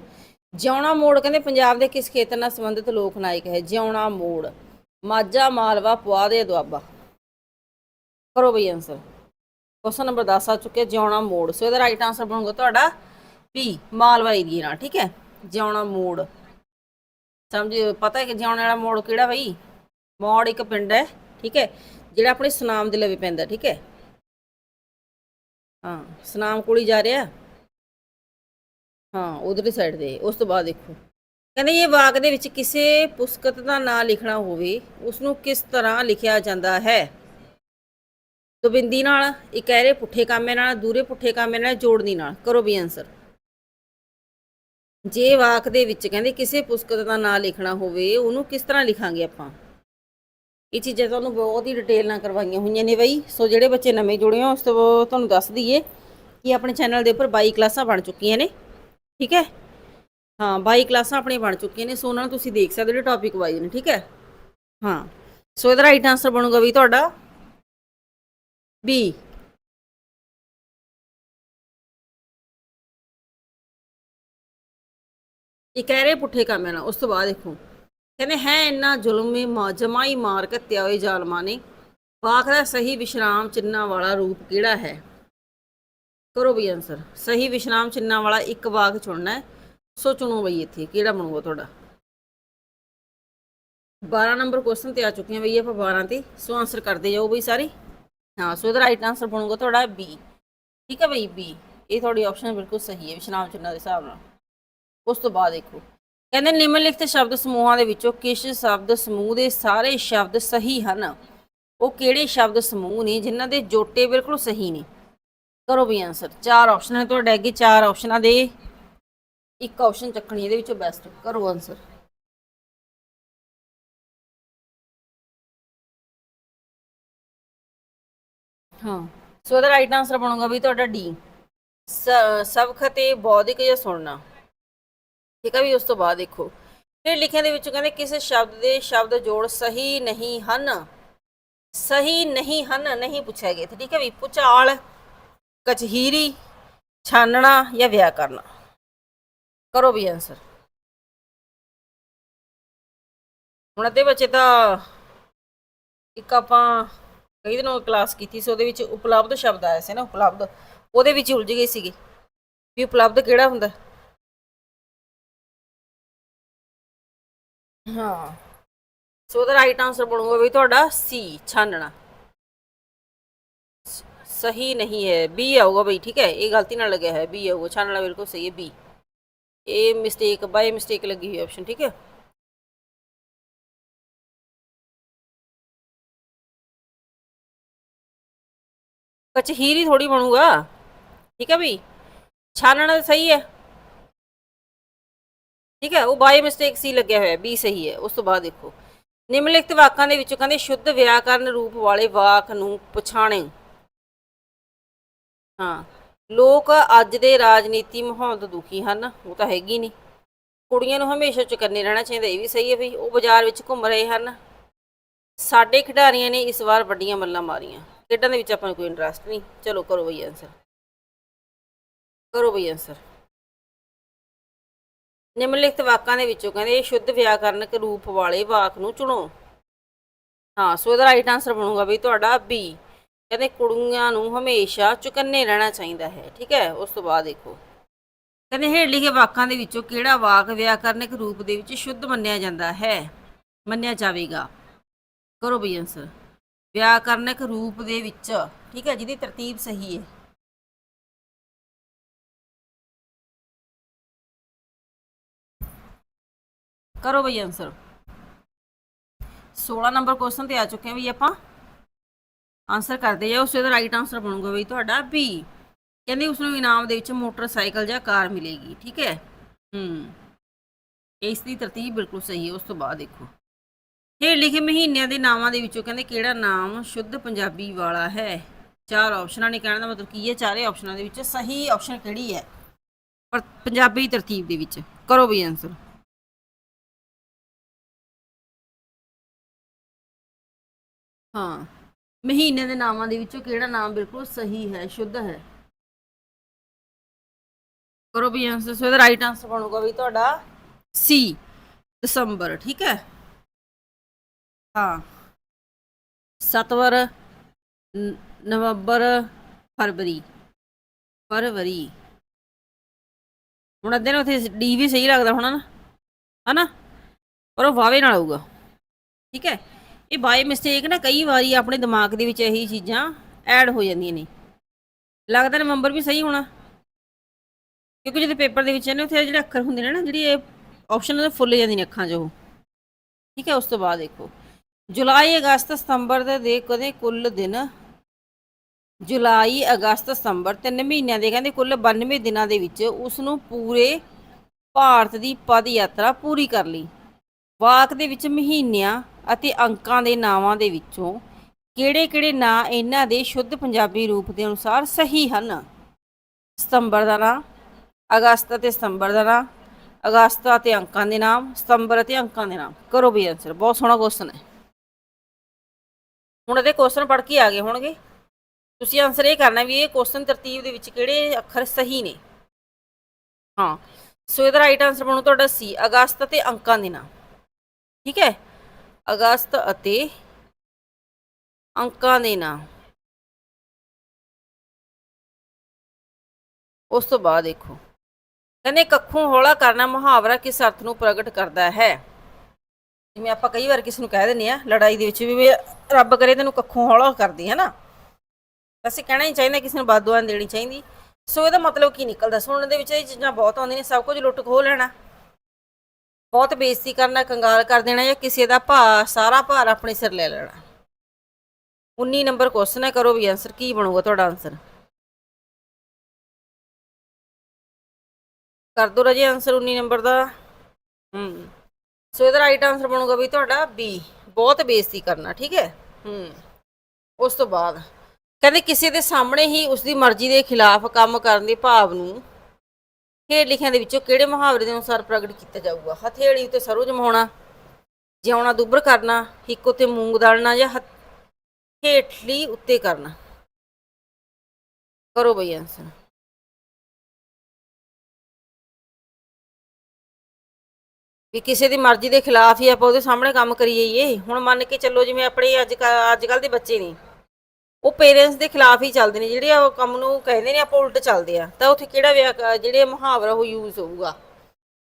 ਜਿਉਣਾ ਮੋੜ, ਕਹਿੰਦੇ ਪੰਜਾਬ ਦੇ ਕਿਸ ਖੇਤਰ ਨਾਲ ਸੰਬੰਧਿਤ ਲੋਕ ਨਾਇਕ ਹੈ? ਜਿਉਣਾ ਮੋੜ। ਮਾਝਾ, ਮਾਲਵਾ, ਪੁਆਧ ਜਾਂ ਦੁਆਬਾ। ਕਰੋ ਬਈ ਆਨਸਰ ਕੁਐਸਚਨ ਨੰਬਰ 10 ਆ ਚੁੱਕਿਆ ਜਿਉਣਾ ਮੋੜ। ਸੋ ਇਹਦਾ ਰਾਈਟ ਆਨਸਰ ਬਣੂਗਾ ਤੁਹਾਡਾ ਬੀ ਮਾਲਵਾ ਏਰੀਆ ਨਾਲ ਠੀਕ ਹੈ? ਜਿਉਣਾ ਮੋੜ। ਸਮਝ, ਪਤਾ ਹੈ ਕਿ ਜਿਉਣੇ ਵਾਲਾ ਮੋੜ ਕਿਹੜਾ ਬਈ? ਮੋੜ ਇੱਕ ਪਿੰਡ ਹੈ, ਠੀਕ ਹੈ? ਜਿਹੜਾ ਆਪਣੇ ਸੁਨਾਮ ਦੇ ਲਵੇ ਪੈਂਦਾ, ਠੀਕ ਹੈ? ਹਾਂ, ਸੁਨਾਮ ਕੋਲ ਹੀ ਜਾ ਰਿਹਾ। ਹਾਂ, ਉਧਰਲੀ ਸਾਈਡ ਦੇ ਉਸ ਤੋਂ ਬਾਅਦ ਦੇਖੋ। ਕਹਿੰਦੇ ਇਹ ਵਾਕ ਦੇ ਵਿੱਚ ਕਿਸੇ ਪੁਸਤਕ ਦਾ ਨਾਂ ਲਿਖਣਾ ਹੋਵੇ ਉਸ ਨੂੰ ਕਿਸ ਤਰ੍ਹਾਂ ਲਿਖਿਆ ਜਾਂਦਾ ਹੈ? ਦੁਬਿੰਦੀ ਨਾਲ ਇੱਕ ਇਕਹਿਰੇ ਪੁੱਠੇ ਕਾਮੇ ਨਾਲ ਦੂਰੇ ਪੁੱਠੇ ਕਾਮੇ ਨਾਲ, ਜੋੜਨੀ ਨਾਲ। ਕਰੋ ਵੀ ਆਨਸਰ ਜੇ ਵਾਕ ਦੇ ਵਿੱਚ ਕਹਿੰਦੇ ਕਿਸੇ ਪੁਸਤਕ ਦਾ ਨਾਂ ਲਿਖਣਾ ਹੋਵੇ, ਉਹਨੂੰ ਕਿਸ ਤਰ੍ਹਾਂ ਲਿਖਾਂਗੇ ਆਪਾਂ? ਇਹ ਚੀਜ਼ਾਂ ਤੁਹਾਨੂੰ ਬਹੁਤ ਹੀ ਡਿਟੇਲ ਨਾਲ ਕਰਵਾਈਆਂ ਹੋਈਆਂ ਨੇ ਬਈ। ਸੋ ਜਿਹੜੇ ਬੱਚੇ ਨਵੇਂ ਜੁੜੇ ਹੋ ਉਸ ਤੋਂ ਤੁਹਾਨੂੰ ਦੱਸ ਦਈਏ ਕਿ ਆਪਣੇ ਚੈਨਲ ਦੇ ਉੱਪਰ 22 ਕਲਾਸਾਂ ਬਣ ਚੁੱਕੀਆਂ ਨੇ। ਠੀਕ ਹੈ? ਹਾਂ 22 ਕਲਾਸਾਂ ਆਪਣੀਆਂ ਬਣ ਚੁੱਕੀਆਂ ਨੇ, ਸੋ ਉਹਨਾਂ ਨੂੰ ਤੁਸੀਂ ਦੇਖ ਸਕਦੇ ਹੋ ਜਿਹੜੇ ਟੌਪਿਕ ਵਾਈਜ਼ ਨੇ। ਠੀਕ ਹੈ? ਹਾਂ। ਸੋ ਇਹਦਾ ਰਾਈਟ ਆਨਸਰ ਬਣੂਗਾ ਵੀ ਤੁਹਾਡਾ ਬੀ ਇਹ ਕਹਿ ਰਹੇ ਪੁੱਠੇ ਕੰਮ ਹੈ ਨਾ, ਉਸ ਤੋਂ ਬਾਅਦ ਦੇਖੋ। ਕਹਿੰਦੇ ਹੈ ਇੰਨਾ ਜ਼ੁਲਮ, ਮੇ ਮਾ ਮਾਰ ਘੱਤਿਆ ਹੋਏ ਜ਼ਾਲਮਾਂ ਨੇ ਵਾਕ ਦਾ ਸਹੀ ਵਿਸ਼ਰਾਮ ਚਿੰਨਾ ਵਾਲਾ ਰੂਪ ਕਿਹੜਾ ਹੈ? ਕਰੋ ਬਈ ਆਨਸਰ ਸਹੀ ਵਿਸ਼ਰਾਮ ਚਿੰਨਾ ਵਾਲਾ ਇੱਕ ਵਾਕ ਚੁਣਨਾ ਹੈ, ਸੋ ਚੁਣੋ ਬਈ ਇੱਥੇ, ਕਿਹੜਾ ਬਣੂਗਾ ਤੁਹਾਡਾ? 12 ਨੰਬਰ ਕੁਐਸਚਨ ਤੇ ਆ ਚੁੱਕੀਆਂ ਬਈ ਆਪਾਂ 12 ਤੇ, ਸੋ ਆਨਸਰ ਕਰਦੇ ਜਾਓ ਬਈ ਸਾਰੇ। ਹਾਂ, ਸੋ ਇਹਦਾ ਰਾਈਟ ਆਨਸਰ ਬਣੂਗਾ ਤੁਹਾਡਾ ਬੀ ਠੀਕ ਹੈ ਬਈ? ਬੀ ਇਹ ਤੁਹਾਡੀ ਆਪਸ਼ਨ ਬਿਲਕੁਲ ਸਹੀ ਹੈ, ਵਿਸ਼ਰਾਮ ਚਿੰਨ੍ਹਾਂ ਦੇ ਹਿਸਾਬ ਨਾਲ। ਉਸ ਤੋਂ ਬਾਅਦ ਦੇਖੋ। ਕਹਿੰਦੇ ਨਿਮਨਲਿਖਤ ਸ਼ਬਦ ਸਮੂਹਾਂ ਦੇ ਵਿੱਚੋਂ ਕਿਸ ਸ਼ਬਦ ਸਮੂਹ ਦੇ ਸਾਰੇ ਸ਼ਬਦ ਸਹੀ ਹਨ? ਉਹ ਕਿਹੜੇ ਸ਼ਬਦ ਸਮੂਹ ਨੇ ਜਿਨ੍ਹਾਂ ਦੇ ਜੋਟੇ ਬਿਲਕੁਲ ਸਹੀ ਨੇ? ਕਰੋ ਵੀ ਆਨਸਰ ਚਾਰ ਆਪਸ਼ਨ ਹੈ ਤੁਹਾਡੇ ਅੱਗੇ, ਚਾਰ ਆਪਸ਼ਨਾਂ ਦੇ। ਇੱਕ ਆਪਸ਼ਨ ਚੱਕਣੀ ਇਹਦੇ ਵਿੱਚੋਂ ਬੈਸਟ ਕਰੋ ਆਨਸਰ ਹਾਂ। ਸੋ ਇਹਦਾ ਰਾਈਟ ਆਨਸਰ ਬਣੂਗਾ ਵੀ ਤੁਹਾਡਾ ਡੀ ਸਬਖ ਬੌਧਿਕ ਜਾਂ ਸੁਣਨਾ। ਠੀਕ ਹੈ ਵੀ ਉਸ ਤੋਂ ਬਾਅਦ ਦੇਖੋ। ਫਿਰ ਲਿਖਿਆਂ ਦੇ ਵਿੱਚ ਕਹਿੰਦੇ, ਕਿਸੇ ਸ਼ਬਦ ਦੇ ਸ਼ਬਦ ਜੋੜ ਸਹੀ ਨਹੀਂ ਹਨ। ਸਹੀ ਨਹੀਂ ਹਨ, ਨਹੀਂ ਪੁੱਛਿਆ ਗਿਆ ਠੀਕ ਹੈ ਵੀ ਪੁਚਾਲ, ਕਚਹੀਰੀ, ਛਾਨਣਾ ਜਾਂ ਵਿਆਹ ਕਰਨਾ। ਕਰੋ ਵੀ ਆਨਸਰ ਹੁਣ ਅੱਧੇ ਬੱਚੇ ਤਾਂ ਇੱਕ ਆਪਾਂ ਕਈ ਦਿਨੋਂ ਕਲਾਸ ਕੀਤੀ ਸੀ, ਉਹਦੇ ਵਿੱਚ ਉਪਲਬਧ ਸ਼ਬਦ ਆਇਆ ਸੀ ਨਾ, ਉਪਲਬਧ। ਉਹਦੇ ਵਿੱਚ ਉਲਝ ਗਏ ਸੀਗੇ। ਵੀ ਉਪਲਬਧ ਕਿਹੜਾ ਹੁੰਦਾ? ਹਾਂ। ਸੋ ਦਾ ਰਾਈਟ ਆਨਸਰ ਬਣੂਗਾ ਵੀ ਤੁਹਾਡਾ ਸੀ ਛਾਨਣਾ। ਸਹੀ ਨਹੀਂ ਹੈ ਬੀ ਆਊਗਾ ਬਈ, ਠੀਕ ਹੈ? ਇਹ ਗਲਤੀ ਨਾਲ ਲੱਗਿਆ ਹੈ ਬੀ ਆਊਗਾ, ਛਾਨਣਾ ਬਿਲਕੁਲ ਸਹੀ ਹੈ ਬੀ ਇਹ ਮਿਸਟੇਕ ਬਾਈ ਮਿਸਟੇਕ ਲੱਗੀ ਹੋਈ ਆਪਸ਼ਨ ਠੀਕ ਹੈ? ਕਚਹੀਰੀ ਥੋੜੀ ਬਣੂਗਾ। ਠੀਕ ਹੈ ਬਈ ਛਾਨਣਾ ਸਹੀ ਹੈ। ਠੀਕ ਹੈ, ਉਹ ਬਾਈ ਮਿਸਟੇਕ ਸੀ ਲੱਗਿਆ ਹੋਇਆ ਬੀ ਸਹੀ ਹੈ, ਉਸ ਤੋਂ ਬਾਅਦ ਦੇਖੋ। ਨਿਮਨਲਿਖਤ ਵਾਕਾਂ ਦੇ ਵਿੱਚੋਂ ਕਹਿੰਦੇ ਸ਼ੁੱਧ ਵਿਆਕਰਨ ਰੂਪ ਵਾਲੇ ਵਾਕ ਨੂੰ ਪਛਾਣੇ। ਹਾਂ, ਲੋਕ ਅੱਜ ਦੇ ਰਾਜਨੀਤੀ ਮਾਹੌਲ ਤੋਂ ਦੁਖੀ ਹਨ, ਉਹ ਤਾਂ ਹੈਗੀ ਨਹੀਂ ਕੁੜੀਆਂ ਨੂੰ ਹਮੇਸ਼ਾ ਚੁਕੰਨੇ ਰਹਿਣਾ ਚਾਹੀਦਾ, ਇਹ ਵੀ ਸਹੀ ਹੈ ਵੀ ਉਹ ਬਾਜ਼ਾਰ ਵਿੱਚ ਘੁੰਮ ਰਹੇ ਹਨ। ਸਾਡੇ ਖਿਡਾਰੀਆਂ ਨੇ ਇਸ ਵਾਰ ਵੱਡੀਆਂ ਮੱਲਾਂ ਮਾਰੀਆਂ। ਖੇਡਾਂ ਦੇ ਵਿੱਚ ਆਪਾਂ ਨੂੰ ਕੋਈ ਇੰਟਰਸਟ ਨਹੀਂ। ਚਲੋ ਕਰੋ ਬਈ ਆਨਸਰ ਕਰੋ ਬਈ ਆਨਸਰ ਨਿਮਨਲਿਖਤ ਵਾਕਾਂ ਦੇ ਵਿੱਚੋਂ ਕਹਿੰਦੇ, ਇਹ ਸ਼ੁੱਧ ਵਿਆਕਰਨਕ ਰੂਪ ਵਾਲੇ ਵਾਕ ਨੂੰ ਚੁਣੋ। ਹਾਂ, ਸੋ ਇਹਦਾ ਰਾਈਟ ਆਨਸਰ ਬਣੂਗਾ ਵੀ ਤੁਹਾਡਾ ਬੀ ਕਹਿੰਦੇ, ਕੁੜੀਆਂ ਨੂੰ ਹਮੇਸ਼ਾ ਚੁਕੰਨੇ ਰਹਿਣਾ ਚਾਹੀਦਾ ਹੈ, ਠੀਕ ਹੈ? ਉਸ ਤੋਂ ਬਾਅਦ ਦੇਖੋ। ਕਹਿੰਦੇ, ਹੇਠ ਲਿਖੇ ਵਾਕਾਂ ਦੇ ਵਿੱਚੋਂ ਕਿਹੜਾ ਵਾਕ ਵਿਆਕਰਨਕ ਰੂਪ ਦੇ ਵਿੱਚ ਸ਼ੁੱਧ ਮੰਨਿਆ ਜਾਂਦਾ ਹੈ? ਮੰਨਿਆ ਜਾਵੇਗਾ। ਕਰੋ ਬਈ ਆਨਸਰ ਵਿਆਕਰਨਕ ਰੂਪ ਦੇ ਵਿੱਚ, ਠੀਕ ਹੈ, ਜਿਹਦੀ ਤਰਤੀਬ ਸਹੀ ਹੈ। ਕਰੋ ਬਈ ਆਨਸਰ 16 ਨੰਬਰ ਕੁਐਸਚਨ ਤੇ ਆ ਚੁੱਕੇ ਹਾਂ ਵੀ ਆਪਾਂ। ਆਨਸਰ ਕਰਦੇ ਜਾਓ, ਉਸ ਦਾ ਰਾਈਟ ਆਨਸਰ ਬਣੂਗਾ ਬਈ ਤੁਹਾਡਾ ਬੀ ਕਹਿੰਦੇ ਉਸ ਨੂੰ ਇਨਾਮ ਦੇ ਵਿੱਚ ਮੋਟਰਸਾਈਕਲ ਜਾਂ ਕਾਰ ਮਿਲੇਗੀ, ਠੀਕ ਹੈ। ਹੂੰ। ਇਸ ਦੀ ਤਰਤੀਬ ਬਿਲਕੁਲ ਸਹੀ ਹੈ, ਉਸ ਤੋਂ ਬਾਅਦ ਦੇਖੋ। ਹੇਠ ਲਿਖੇ ਮਹੀਨਿਆਂ ਦੇ ਨਾਵਾਂ ਦੇ ਵਿੱਚੋਂ ਕਹਿੰਦੇ ਕਿਹੜਾ ਨਾਮ ਸ਼ੁੱਧ ਪੰਜਾਬੀ ਵਾਲਾ ਹੈ? ਚਾਰ ਆਪਸ਼ਨਾਂ ਨੇ ਕਹਿਣ ਦਾ ਮਤਲਬ ਕੀ ਹੈ? ਚਾਰੇ ਆਪਸ਼ਨਾਂ ਦੇ ਵਿੱਚ ਸਹੀ ਆਪਸ਼ਨ ਕਿਹੜੀ ਹੈ? ਪਰ ਪੰਜਾਬੀ ਤਰਤੀਬ ਦੇ ਵਿੱਚ। ਕਰੋ ਵੀ ਆਨਸਰ ਹਾਂ ਮਹੀਨੇ ਦੇ ਨਾਵਾਂ ਦੇ ਵਿੱਚੋਂ ਕਿਹੜਾ ਨਾਮ ਬਿਲਕੁਲ ਸਹੀ ਹੈ, ਸ਼ੁੱਧ ਹੈ? ਕਰੋ ਵੀ ਆਨਸਰ ਸੋ ਇਹਦਾ ਰਾਈਟ ਆਨਸਰ ਬਣੂਗਾ ਵੀ ਤੁਹਾਡਾ ਸੀ ਦਸੰਬਰ, ਠੀਕ ਹੈ? ਸਤਵਰ, ਨ- ਨਵੰਬਰ, ਫਰਵਰੀ। ਫਰਵਰੀ। ਹੁਣ ਅੱਧੇ ਨੂੰ ਉੱਥੇ ਡੀ ਵੀ ਸਹੀ ਲੱਗਦਾ ਹੋਣਾ ਨਾ। ਹਨਾ? ਪਰ ਉਹ ਵਾਵੇ ਨਾਲ ਆਊਗਾ। ਠੀਕ ਹੈ? ਇਹ ਬਾਈ ਮਿਸਟੇਕ ਨਾ ਕਈ ਵਾਰੀ ਆਪਣੇ ਦਿਮਾਗ ਦੇ ਵਿੱਚ ਇਹੀ ਚੀਜ਼ਾਂ ਐਡ ਹੋ ਜਾਂਦੀਆਂ ਨੇ। ਲੱਗਦਾ ਨਵੰਬਰ ਵੀ ਸਹੀ ਹੋਣਾ। ਕਿਉਂਕਿ ਜਦੋਂ ਪੇਪਰ ਦੇ ਵਿੱਚ ਇਹਨੇ ਉੱਥੇ ਜਿਹੜੇ ਅੱਖਰ ਹੁੰਦੇ ਨੇ ਨਾ, ਜਿਹੜੀ ਇਹ ਆਪਸ਼ਨ ਉਹ ਫੁੱਲ ਜਾਂਦੀਆਂ ਨੇ ਅੱਖਾਂ 'ਚ ਉਹ। ਠੀਕ ਹੈ? ਉਸ ਤੋਂ ਬਾਅਦ ਦੇਖੋ। ਜੁਲਾਈ, ਅਗਸਤ, ਸਤੰਬਰ ਦੇ ਕਦੇ ਕੁੱਲ ਦਿਨ। ਜੁਲਾਈ, ਅਗਸਤ, ਸਤੰਬਰ ਤਿੰਨ ਮਹੀਨਿਆਂ ਦੇ, ਕਹਿੰਦੇ ਕੁੱਲ 92 ਦਿਨਾਂ ਦੇ ਵਿੱਚ ਉਸ ਨੂੰ ਪੂਰੇ ਭਾਰਤ ਦੀ ਪਦ ਯਾਤਰਾ ਪੂਰੀ ਕਰ ਲਈ। ਵਾਕ ਦੇ ਵਿੱਚ ਮਹੀਨਿਆਂ ਅਤੇ ਅੰਕਾਂ ਦੇ ਨਾਵਾਂ ਦੇ ਵਿੱਚੋਂ ਕਿਹੜੇ-ਕਿਹੜੇ ਨਾਂ ਇਹਨਾਂ ਦੇ ਸ਼ੁੱਧ ਪੰਜਾਬੀ ਰੂਪ ਦੇ ਅਨੁਸਾਰ ਸਹੀ ਹਨ? ਸਤੰਬਰ ਦਾ ਨਾਂ, ਅਗਸਤ ਅਤੇ ਸਤੰਬਰ ਦਾ ਨਾਂ, ਅਗਸਤ ਅਤੇ ਅੰਕਾਂ ਦੇ ਨਾਮ, ਸਤੰਬਰ ਅਤੇ ਅੰਕਾਂ ਦੇ ਨਾਮ। ਕਰੋ ਵੀ ਆਨਸਰ ਬਹੁਤ ਸੋਹਣਾ ਕੁਐਸਚਨ ਹੈ। ਹੁਣ ਇਹਦੇ ਕੁਐਸਚਨ ਪੜ੍ਹ ਕੇ ਆ ਗਏ ਹੋਣਗੇ। ਤੁਸੀਂ ਆਨਸਰ ਇਹ ਕਰਨਾ ਵੀ ਇਹ ਕੁਐਸਚਨ ਤਰਤੀਬ ਦੇ ਵਿੱਚ ਕਿਹੜੇ ਅੱਖਰ ਸਹੀ ਨੇ? ਹਾਂ, ਸੋ ਇਹਦਾ ਰਾਈਟ ਆਨਸਰ ਬਣੂ ਤੁਹਾਡਾ ਸੀ ਅਗਸਤ ਅਤੇ ਅੰਕਾਂ ਦੇ ਨਾਮ ਠੀਕ ਹੈ? ਅਗਸਤ ਅਤੇ ਅੰਕਾਂ ਦੇ ਨਾਮ ਉਸ ਤੋਂ ਬਾਅਦ ਦੇਖੋ। ਕਹਿੰਦੇ, ਕੱਖੋਂ ਹੌਲਾ ਕਰਨਾ ਮੁਹਾਵਰਾ ਕਿਸ ਅਰਥ ਨੂੰ ਪ੍ਰਗਟ ਕਰਦਾ ਹੈ? ਜਿਵੇਂ ਆਪਾਂ ਕਈ ਵਾਰ ਕਿਸੇ ਨੂੰ ਕਹਿ ਦਿੰਦੇ ਆ, ਲੜਾਈ ਦੇ ਵਿੱਚ ਵੀ ਵੀ ਰੱਬ ਕਰੇ ਤੈਨੂੰ ਕੱਖੋਂ ਹੌਲਾ ਕਰਦੀ ਹੈ ਨਾ ਅਸੀਂ ਕਹਿਣਾ ਹੀ ਚਾਹੀਦਾ, ਕਿਸੇ ਨੂੰ ਬਾਦੂਆਂ ਦੇਣੀ ਚਾਹੀਦੀ। ਸੋ ਇਹਦਾ ਮਤਲਬ ਕੀ ਨਿਕਲਦਾ? ਸੁਣਨ ਦੇ ਵਿੱਚ ਇਹ ਚੀਜ਼ਾਂ ਬਹੁਤ ਆਉਂਦੀਆਂ ਨੇ, ਸਭ ਕੁਝ ਲੁੱਟ ਖੋਹ ਲੈਣਾ। ਬਹੁਤ ਬੇਇੱਜ਼ਤੀ ਕਰਨਾ, ਕੰਗਾਲ ਕਰ ਦੇਣਾ ਜਾਂ ਕਿਸੇ ਦਾ ਭਾ, ਸਾਰਾ ਭਾਰ ਆਪਣੇ ਸਿਰ ਲੈ ਲੈਣਾ। 19 ਨੰਬਰ ਕੁਐਸਚਨ ਹੈ, ਕਰੋ ਵੀ ਆਨਸਰ ਕੀ ਬਣੂਗਾ ਤੁਹਾਡਾ ਆਨਸਰ ਕਰ ਦੋ ਰਾਜੇ ਆਨਸਰ 19 ਨੰਬਰ ਦਾ। ਹੂੰ। ਸੋ ਇਹਦਾ ਰਾਈਟ ਆਨਸਰ ਬਣੂਗਾ ਵੀ ਤੁਹਾਡਾ ਬੀ ਬਹੁਤ ਬੇਇੱਜ਼ਤੀ ਕਰਨਾ ਠੀਕ ਹੈ? ਹੂੰ। ਉਸ ਤੋਂ ਬਾਅਦ ਕਹਿੰਦੇ ਕਿਸੇ ਦੇ ਸਾਹਮਣੇ ਹੀ ਉਸ ਦੀ ਮਰਜ਼ੀ ਦੇ ਖਿਲਾਫ ਕੰਮ ਕਰਨ ਦੇ ਭਾਵ ਨੂੰ ਹੇਠ ਲਿਖਿਆਂ ਦੇ ਵਿੱਚੋਂ ਕਿਹੜੇ ਮੁਹਾਵਰੇ ਦੇ ਅਨੁਸਾਰ ਪ੍ਰਗਟ ਕੀਤਾ ਜਾਊਗਾ? ਹਥੇੜੀ ਉੱਤੇ ਸਰੋਂ ਜਮਾਉਣਾ ਜਿਉਣਾ ਦੁੱਬਰ ਕਰਨਾ ਹਿੱਕ ਉੱਤੇ ਮੂੰਗ ਦਾਲਣਾ ਜਾਂ ਹੇਠਲੀ ਉੱਤੇ ਕਰਨਾ? ਕਰੋ ਬਈ ਆਨਸਰ ਵੀ ਕਿਸੇ ਦੀ ਮਰਜ਼ੀ ਦੇ ਖਿਲਾਫ ਹੀ ਆਪਾਂ ਉਹਦੇ ਸਾਹਮਣੇ ਕੰਮ ਕਰੀ ਜਾਈਏ। ਹੁਣ ਮੰਨ ਕੇ ਚੱਲੋ ਜਿਵੇਂ ਆਪਣੇ ਅੱਜ ਅੱਜ ਕੱਲ ਦੇ ਬੱਚੇ ਨੇ, ਉਹ ਪੇਰੈਂਟਸ ਦੇ ਖਿਲਾਫ ਹੀ ਚੱਲਦੇ ਨੇ। ਜਿਹੜੇ ਉਹ ਕੰਮ ਨੂੰ ਕਹਿੰਦੇ ਨੇ, ਆਪਾਂ ਉਲਟ ਚੱਲਦੇ ਆ। ਤਾਂ ਉੱਥੇ ਕਿਹੜਾ ਵਿਆ- ਜਿਹੜੇ ਮੁਹਾਵਰਾ ਉਹ ਯੂਜ਼ ਹੋਊਗਾ?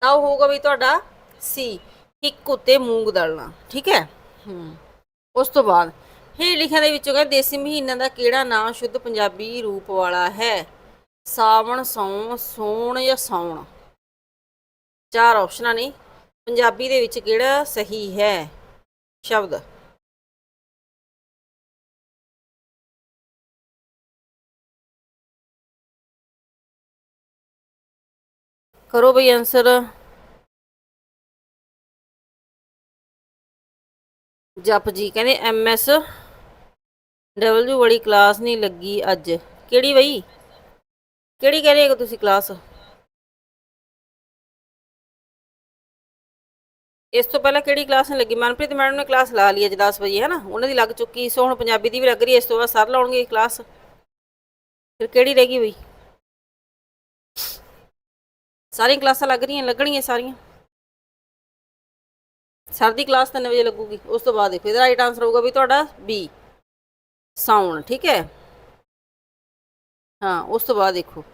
ਤਾਂ ਉਹ ਹੋਊਗਾ ਵੀ ਤੁਹਾਡਾ ਸੀ ਇੱਕ ਉੱਤੇ ਮੂੰਗ ਦਲਣਾ, ਠੀਕ ਹੈ? ਹੂੰ। ਉਸ ਤੋਂ ਬਾਅਦ ਹੇਠ ਲਿਖਿਆਂ ਦੇ ਵਿੱਚੋਂ ਕਹਿੰਦੇ, ਦੇਸੀ ਮਹੀਨਿਆਂ ਦਾ ਕਿਹੜਾ ਨਾਂ ਸ਼ੁੱਧ ਪੰਜਾਬੀ ਰੂਪ ਵਾਲਾ ਹੈ? ਸਾਵਣ, ਸੌਣ, ਸੋਣ ਜਾਂ ਸੌਣ? ਚਾਰ ਆਪਸ਼ਨਾਂ ਨੇ। ਪੰਜਾਬੀ ਦੇ ਵਿੱਚ ਕਿਹੜਾ ਸਹੀ ਹੈ? ਸ਼ਬਦ। ਕਰੋ ਬਈ ਆਨਸਰ ਜਪ ਜੀ, ਕਹਿੰਦੇ ਐਮਐਸ ਡਬਲਯੂ ਵਾਲੀ ਕਲਾਸ ਨਹੀਂ ਲੱਗੀ ਅੱਜ। ਕਿਹੜੀ ਬਈ? ਕਿਹੜੀ ਕਹਿ ਰਹੇ ਹੋ ਤੁਸੀਂ ਕਲਾਸ ਇਸ ਤੋਂ ਪਹਿਲਾਂ ਕਿਹੜੀ ਕਲਾਸ ਨਹੀਂ ਲੱਗੀ? ਮਨਪ੍ਰੀਤ ਮੈਡਮ ਨੇ ਕਲਾਸ ਲਾ ਲਈ ਅੱਜ 10 ਵਜੇ, ਹੈ ਨਾ? ਉਹਨਾਂ ਦੀ ਲੱਗ ਚੁੱਕੀ ਸੋ, ਹੁਣ ਪੰਜਾਬੀ ਦੀ ਵੀ ਲੱਗ ਰਹੀ ਹੈ, ਇਸ ਤੋਂ ਬਾਅਦ ਸਰ ਲਾਉਣਗੇ ਕਲਾਸ ਫਿਰ ਕਿਹੜੀ ਰਹਿ ਗਈ ਬਈ? ਸਾਰੀਆਂ ਕਲਾਸਾਂ ਲੱਗ ਰਹੀਆਂ, ਲੱਗਣੀਆਂ ਸਾਰੀਆਂ। ਸਰ ਦੀ ਕਲਾਸ 3 ਵਜੇ ਲੱਗੂਗੀ, ਉਸ ਤੋਂ ਬਾਅਦ ਦੇਖੋ ਇਹਦਾ ਰਾਈਟ ਆਨਸਰ ਹੋਊਗਾ ਵੀ ਤੁਹਾਡਾ ਬੀ ਸਾਊਂਡ ਠੀਕ ਹੈ? ਹਾਂ, ਉਸ ਤੋਂ ਬਾਅਦ ਦੇਖੋ।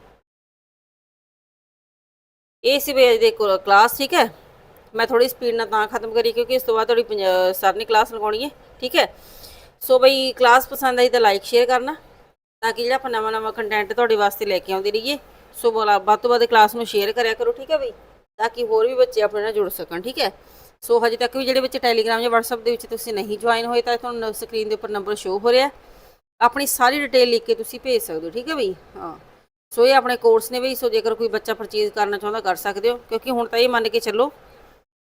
ਇਹ ਸੀ ਵੀ ਅੱਜ ਦੇ ਕਲਾਸ ਠੀਕ ਹੈ? ਮੈਂ ਥੋੜੀ ਸਪੀਡ ਨਾਲ ਤਾਂ ਖਤਮ ਕਰੀ ਕਿਉਂਕਿ ਇਸ ਤੋਂ ਬਾਅਦ ਤੁਹਾਡੀ ਪੰਜ- ਸਰ ਨੇ ਕਲਾਸ ਲਗਾਉਣੀ ਹੈ, ਠੀਕ ਹੈ? ਸੋ ਬਈ ਕਲਾਸ ਪਸੰਦ ਆਈ ਤਾਂ ਲਾਈਕ ਸ਼ੇਅਰ ਕਰਨਾ, ਤਾਂ ਕਿ ਜਿਹੜਾ ਆਪਾਂ ਨਵਾਂ ਨਵਾਂ ਕੰਟੈਂਟ ਤੁਹਾਡੇ ਵਾਸਤੇ ਲੈ ਕੇ ਆਉਂਦੇ ਰਹੀਏ। ਸੋ ਬੋਲਾ, ਵੱਧ ਤੋਂ ਵੱਧ ਕਲਾਸ ਨੂੰ ਸ਼ੇਅਰ ਕਰਿਆ ਕਰੋ, ਠੀਕ ਹੈ ਬਈ? ਤਾਂ ਕਿ ਹੋਰ ਵੀ ਬੱਚੇ ਆਪਣੇ ਨਾਲ ਜੁੜ ਸਕਣ, ਠੀਕ ਹੈ? ਸੋ ਹਜੇ ਤੱਕ ਵੀ ਜਿਹੜੇ ਬੱਚੇ ਟੈਲੀਗ੍ਰਾਮ ਜਾਂ WhatsApp ਦੇ ਵਿੱਚ ਤੁਸੀਂ ਨਹੀਂ ਜੁਆਇਨ ਹੋਏ ਤਾਂ ਤੁਹਾਨੂੰ ਸਕਰੀਨ ਦੇ ਉੱਪਰ ਨੰਬਰ ਸ਼ੋ ਹੋ ਰਿਹਾ। ਆਪਣੀ ਸਾਰੀ ਡਿਟੇਲ ਲਿਖ ਕੇ ਤੁਸੀਂ ਭੇਜ ਸਕਦੇ ਹੋ, ਠੀਕ ਹੈ ਬਈ? ਹਾਂ। ਸੋ ਇਹ ਆਪਣੇ ਕੋਰਸ ਨੇ ਬਈ ਸੋ ਜੇਕਰ ਕੋਈ ਬੱਚਾ ਪਰਚੇਜ਼ ਕਰਨਾ ਚਾਹੁੰਦਾ ਕਰ ਸਕਦੇ ਹੋ, ਕਿਉਂਕਿ ਹੁਣ ਤਾਂ ਇਹ ਮੰਨ ਕੇ ਚੱਲੋ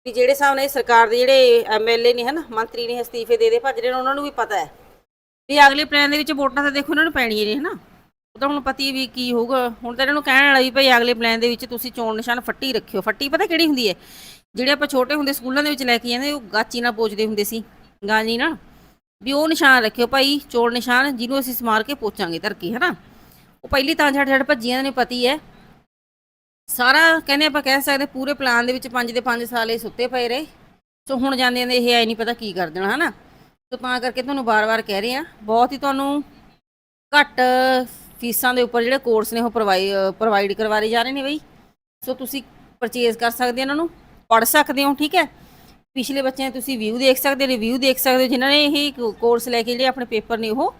ਵੀ ਜਿਹੜੇ ਹਿਸਾਬ ਨਾਲ ਇਹ ਸਰਕਾਰ ਦੇ ਜਿਹੜੇ ਐਮਐਲਏ ਨੇ ਹਨਾ, ਮੰਤਰੀ ਨੇ ਅਸਤੀਫੇ ਦੇ ਦੇ ਭੱਜ ਰਹੇ ਨੇ, ਉਹਨਾਂ ਨੂੰ ਵੀ ਪਤਾ ਹੈ। ਵੀ ਅਗਲੇ ਪਲਾਨ ਦੇ ਵਿੱਚ ਵੋਟਾਂ ਤਾਂ ਦੇਖੋ ਉਹਨਾਂ ਨੂੰ ਪੈਣੀਆਂ ਨੇ ਹਨਾ। ਉਹ ਤਾਂ ਹੁਣ ਪਤੀ ਵੀ ਕੀ ਹੋਊਗਾ, ਹੁਣ ਤਾਂ ਇਹਨਾਂ ਨੂੰ ਕਹਿਣ ਵਾਲਾ ਵੀ ਭਾਈ ਅਗਲੇ ਪਲਾਨ ਦੇ ਵਿੱਚ ਤੁਸੀਂ ਚੋਣ ਨਿਸ਼ਾਨ ਫੱਟੀ ਰੱਖਿਓ। ਫੱਟੀ ਪਤਾ ਕਿਹੜੀ ਹੁੰਦੀ ਹੈ? ਜਿਹੜੇ ਆਪਾਂ ਛੋਟੇ ਹੁੰਦੇ ਸਕੂਲਾਂ ਦੇ ਵਿੱਚ ਲੈ ਕੇ ਜਾਂਦੇ, ਉਹ ਗਾਚੀ ਨਾਲ ਪੋਚਦੇ ਹੁੰਦੇ ਸੀ, ਗਾਂਜੀ ਨਾਲ। ਵੀ ਉਹ ਨਿਸ਼ਾਨ ਰੱਖਿਓ ਭਾਈ, ਚੋਣ ਨਿਸ਼ਾਨ, ਜਿਹਨੂੰ ਅਸੀਂ ਸਮਾਰ ਕੇ ਪੋਚਾਂਗੇ ਧਰਕੀ, ਹਨਾ। ਉਹ ਪਹਿਲੀ ਤਾਂ ਛੱਡ ਛੱਡ ਭੱਜੀਆਂ ਨੇ, ਪਤੀ ਹੈ। ਸਾਰਾ ਕਹਿੰਦੇ ਆਪਾਂ ਕਹਿ ਸਕਦੇ ਪੂਰੇ ਪਲਾਨ ਦੇ ਵਿੱਚ 5 ਦੇ 5 ਸਾਲ ਇਹ ਸੁੱਤੇ ਪਏ ਰਹੇ। ਸੋ ਹੁਣ ਜਾਂਦੇ ਜਾਂਦੇ ਇਹ ਐ ਨਹੀਂ ਪਤਾ ਕੀ ਕਰ ਦੇਣਾ, ਹਨਾ? ਸੋ ਤਾਂ ਕਰਕੇ ਤੁਹਾਨੂੰ ਬਾਰ-ਬਾਰ ਕਹਿ ਰਹੇ ਆ ਬਹੁਤ ਹੀ ਤੁਹਾਨੂੰ ਘੱਟ ਫੀਸਾਂ ਦੇ ਉੱਪਰ ਜਿਹੜੇ ਕੋਰਸ ਨੇ ਉਹ ਪ੍ਰੋਵਾਈਡ ਕਰਵਾਏ ਜਾ ਰਹੇ ਨੇ ਬਈ। ਸੋ ਤੁਸੀਂ ਪਰਚੇਜ਼ ਕਰ ਸਕਦੇ ਇਹਨਾਂ ਨੂੰ, ਪੜ੍ਹ ਸਕਦੇ ਹੋ, ਠੀਕ ਹੈ? ਪਿਛਲੇ ਬੱਚਿਆਂ ਦੇ ਤੁਸੀਂ ਵਿਊ ਦੇਖ ਸਕਦੇ ਰਿਵਿਊ ਦੇਖ ਸਕਦੇ ਹੋ, ਜਿਨ੍ਹਾਂ ਨੇ ਇਹ ਕੋਰਸ ਲੈ ਕੇ ਜਿਹੜੇ ਆਪਣੇ ਪੇਪਰ ਨੇ ਉਹ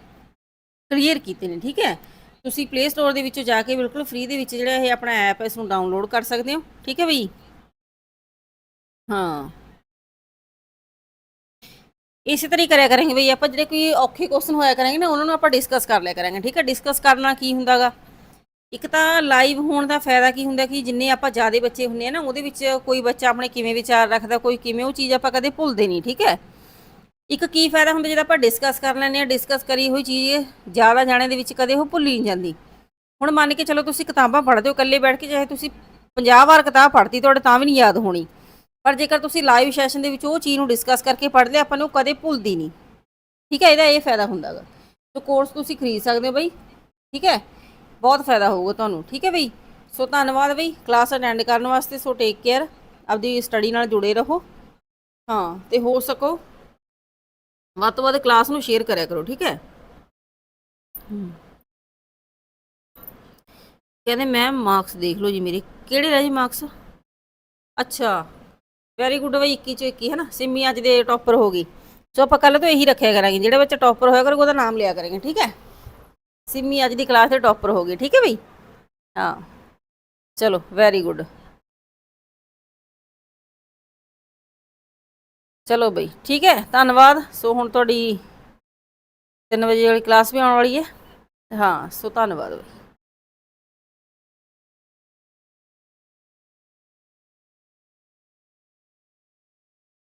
ਕਲੀਅਰ ਕੀਤੇ ਨੇ, ਠੀਕ ਹੈ? ਤੁਸੀਂ ਪਲੇ ਸਟੋਰ ਦੇ ਵਿੱਚੋਂ ਜਾ ਕੇ ਬਿਲਕੁਲ ਫ੍ਰੀ ਦੇ ਵਿੱਚ ਜਿਹੜਾ ਇਹ ਆਪਣਾ ਐਪ ਹੈ, ਇਸ ਨੂੰ ਡਾਊਨਲੋਡ ਕਰ ਸਕਦੇ ਹੋ। ਠੀਕ ਹੈ ਬਈ? ਹਾਂ। ਇਸੇ ਤਰ੍ਹਾਂ ਹੀ ਕਰਿਆ ਕਰਾਂਗੇ ਬਈ, ਆਪਾਂ ਜਿਹੜੇ ਕੋਈ ਔਖੇ ਕੁਐਸਚਨ ਹੋਇਆ ਕਰਾਂਗੇ ਨਾ, ਉਹਨਾਂ ਨੂੰ ਆਪਾਂ ਡਿਸਕਸ ਕਰ ਲਿਆ ਕਰਾਂਗੇ, ਠੀਕ ਹੈ? ਡਿਸਕਸ ਕਰਨਾ ਕੀ ਹੁੰਦਾਗਾ? ਇੱਕ ਤਾਂ ਲਾਈਵ ਹੋਣ ਦਾ ਫਾਇਦਾ ਕੀ ਹੁੰਦਾ ਕਿ ਜਿੰਨੇ ਆਪਾਂ ਜ਼ਿਆਦਾ ਬੱਚੇ ਹੁੰਦੇ ਆ ਨਾ, ਉਹਦੇ ਵਿੱਚ ਕੋਈ ਬੱਚਾ ਆਪਣੇ ਕਿਵੇਂ ਵਿਚਾਰ ਰੱਖਦਾ, ਕੋਈ ਕਿਵੇਂ ਉਹ ਚੀਜ਼ ਆਪਾਂ ਕਦੇ ਭੁੱਲਦੇ ਨਹੀਂ, ਠੀਕ ਹੈ? ਇੱਕ ਕੀ ਫਾਇਦਾ ਹੁੰਦਾ ਜਦੋਂ ਆਪਾਂ ਡਿਸਕਸ ਕਰ ਲੈਂਦੇ ਆ ਡਿਸਕਸ ਕਰੀ ਹੋਈ ਚੀਜ਼ ਜ਼ਿਆਦਾ ਜਾਣੇ ਦੇ ਵਿੱਚ ਕਦੇ ਉਹ ਭੁੱਲੀ ਨਹੀਂ ਜਾਂਦੀ। ਹੁਣ ਮੰਨ ਕੇ ਚਲੋ ਤੁਸੀਂ ਕਿਤਾਬਾਂ ਪੜ੍ਹਦੇ ਹੋ, ਇਕੱਲੇ ਬੈਠ ਕੇ ਚਾਹੇ ਤੁਸੀਂ 50 ਵਾਰ ਕਿਤਾਬ ਪੜ੍ਹਤੀ, ਤੁਹਾਡੇ ਤਾਂ ਵੀ ਨਹੀਂ ਯਾਦ ਹੋਣੀ। ਪਰ ਜੇਕਰ ਤੁਸੀਂ ਲਾਈਵ ਸੈਸ਼ਨ ਦੇ ਵਿੱਚ ਉਹ ਚੀਜ਼ ਨੂੰ ਡਿਸਕਸ ਕਰਕੇ ਪੜ੍ਹ ਲਿਆ, ਆਪਾਂ ਨੂੰ ਕਦੇ ਭੁੱਲਦੀ ਨਹੀਂ। ਠੀਕ ਹੈ, ਇਹਦਾ ਇਹ ਫਾਇਦਾ ਹੁੰਦਾ ਗਾ। ਸੋ ਕੋਰਸ ਤੁਸੀਂ ਖਰੀਦ ਸਕਦੇ ਹੋ ਬਈ, ਠੀਕ ਹੈ, ਬਹੁਤ ਫਾਇਦਾ ਹੋਊਗਾ ਤੁਹਾਨੂੰ, ਠੀਕ ਹੈ ਬਈ। ਸੋ ਧੰਨਵਾਦ ਬਈ ਕਲਾਸ ਅਟੈਂਡ ਕਰਨ ਵਾਸਤੇ, ਸੋ ਟੇਕ ਕੇਅਰ ਆਪਦੀ ਸਟੱਡੀ ਨਾਲ ਜੁੜੇ ਰਹੋ। ਹਾਂ, ਤੇ ਹੋ ਸਕੋ ਵੱਧ ਤੋਂ ਵੱਧ ਕਲਾਸ ਨੂੰ ਸ਼ੇਅਰ ਕਰਿਆ ਕਰੋ ਠੀਕ ਹੈ। ਕਹਿੰਦੇ ਮੈਮ ਮਾਰਕਸ ਦੇਖ ਲਓ ਜੀ ਮੇਰੇ ਕਿਹੜੇ ਰਹਿ ਜੀ ਮਾਰਕਸ ਅੱਛਾ ਵੈਰੀ ਗੁੱਡ ਬਈ 21 ਚੋਂ 21 ਹੈ ਨਾ ਸਿੰਮੀ ਅੱਜ ਦੇ ਟੌਪਰ ਹੋ ਗਈ। ਸੋ ਆਪਾਂ ਕੱਲ ਤੋਂ ਇਹੀ ਰੱਖਿਆ ਕਰਾਂਗੇ ਜਿਹੜੇ ਬੱਚਾ ਟੌਪਰ ਹੋਇਆ ਕਰੂਗਾ ਉਹਦਾ ਨਾਮ ਲਿਆ ਕਰਾਂਗੇ ਠੀਕ ਹੈ? ਸਿੰਮੀ ਅੱਜ ਦੀ ਕਲਾਸ ਦੇ ਟੌਪਰ ਹੋ ਗਈ ਠੀਕ ਹੈ ਬਈ? ਹਾਂ। ਚਲੋ ਵੈਰੀ ਗੁੱਡ ਚਲੋ ਬਈ, ਠੀਕ ਹੈ, ਧੰਨਵਾਦ। ਸੋ ਹੁਣ ਤੁਹਾਡੀ 3 ਵਜੇ ਵਾਲੀ ਕਲਾਸ ਵੀ ਆਉਣ ਵਾਲੀ ਹੈ। ਹਾਂ, ਸੋ ਧੰਨਵਾਦ ਬਈ।